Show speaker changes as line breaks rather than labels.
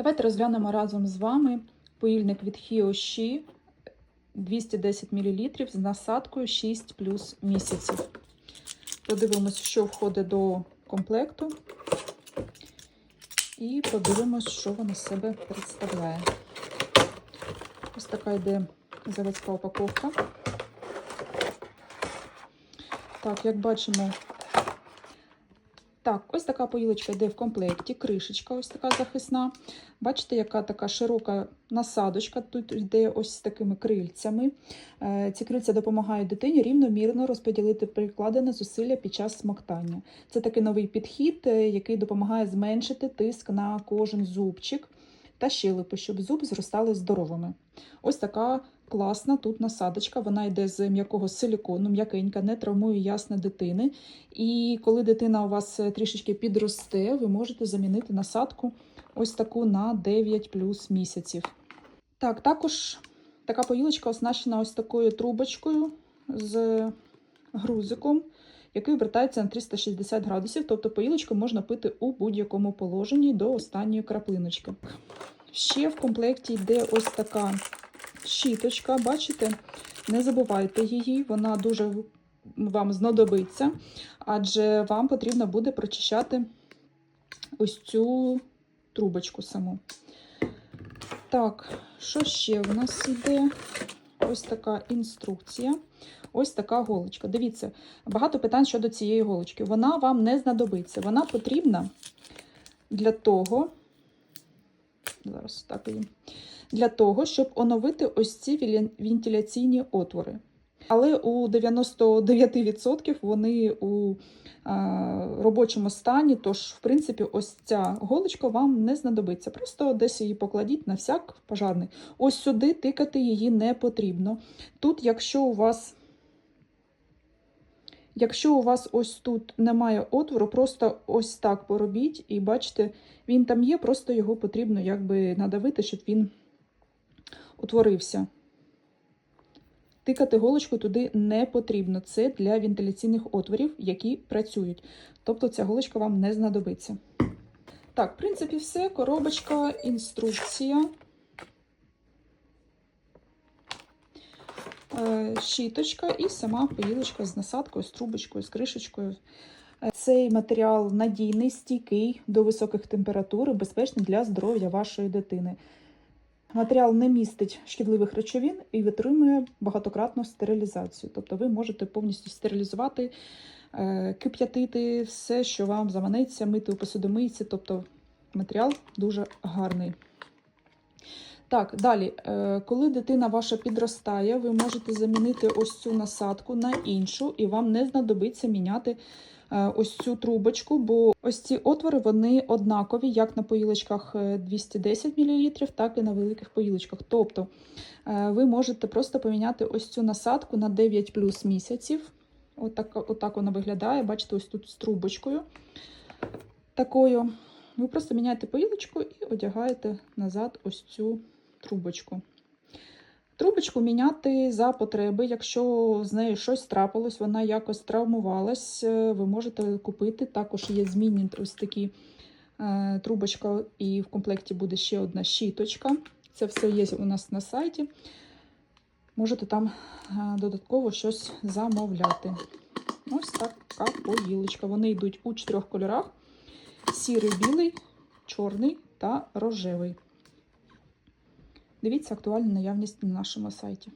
Давайте розглянемо разом з вами поїльник від Хіоші 210 мл з насадкою 6 плюс місяців. Подивимось, що входить до комплекту. І подивимось, що вона з себе представляє. Ось така йде заводська упаковка. Так, як бачимо, так, ось така поїлочка йде в комплекті, кришечка ось така захисна. Бачите, яка така широка насадочка. Тут йде ось з такими крильцями. Е, Ці крильця допомагають дитині рівномірно розподілити прикладене зусилля під час смоктання. Це такий новий підхід, е, який допомагає зменшити тиск на кожен зубчик та щелепи, щоб зуби зростали здоровими. Ось така класна тут насадочка. Вона йде з м'якого силікону, м'якенька, не травмує ясне дитини. І коли дитина у вас е, трішечки підросте, ви можете замінити насадку ось таку на 9 плюс місяців. Так, також така поїлочка оснащена ось такою трубочкою з грузиком, який обертається на 360 градусів. Тобто поїлочку можна пити у будь-якому положенні до останньої краплиночки. Ще в комплекті йде ось така щіточка, бачите? Не забувайте її, вона дуже вам знадобиться, адже вам потрібно буде прочищати ось цю трубочку саму. Так, що ще в нас йде? Ось така інструкція. Ось така голочка. Дивіться, багато питань щодо цієї голочки. Вона вам не знадобиться. Вона потрібна для того, зараз так її, для того, щоб оновити ось ці вентиляційні отвори. Але у 99% вони у а, робочому стані, тож, в принципі, ось ця голочка вам не знадобиться. Просто десь її покладіть на всяк пожарний. Ось сюди тикати її не потрібно. Тут, якщо у вас Якщо у вас ось тут немає отвору, просто ось так поробіть, і бачите, він там є, просто його потрібно якби надавити, щоб він утворився. Тикати голочку туди не потрібно. Це для вентиляційних отворів, які працюють. Тобто ця голочка вам не знадобиться. Так, в принципі, все. Коробочка, інструкція. щіточка і сама поїлочка з насадкою, з трубочкою, з кришечкою. Цей матеріал надійний, стійкий до високих температур безпечний для здоров'я вашої дитини. Матеріал не містить шкідливих речовин і витримує багатократну стерилізацію. Тобто ви можете повністю стерилізувати, кип'ятити все, що вам заманеться, мити у посудомийці. Тобто матеріал дуже гарний. Так, далі, е, коли дитина ваша підростає, ви можете замінити ось цю насадку на іншу, і вам не знадобиться міняти е, ось цю трубочку, бо ось ці отвори вони однакові, як на поїлочках 210 мл, так і на великих поїлочках. Тобто е, ви можете просто поміняти ось цю насадку на 9 плюс місяців. Отак, отак вона виглядає. Бачите, ось тут з трубочкою такою. Ви просто міняєте поїлочку і одягаєте назад ось цю трубочку. Трубочку міняти за потреби. Якщо з нею щось трапилось, вона якось травмувалась, е, ви можете купити. Також є змінні ось такі е, трубочка, і в комплекті буде ще одна щіточка. Це все є у нас на сайті. Можете там е, додатково щось замовляти. Ось така поїлочка. Вони йдуть у чотирьох кольорах: сірий, білий, чорний та рожевий. Дивіться актуальну наявність на нашому сайті.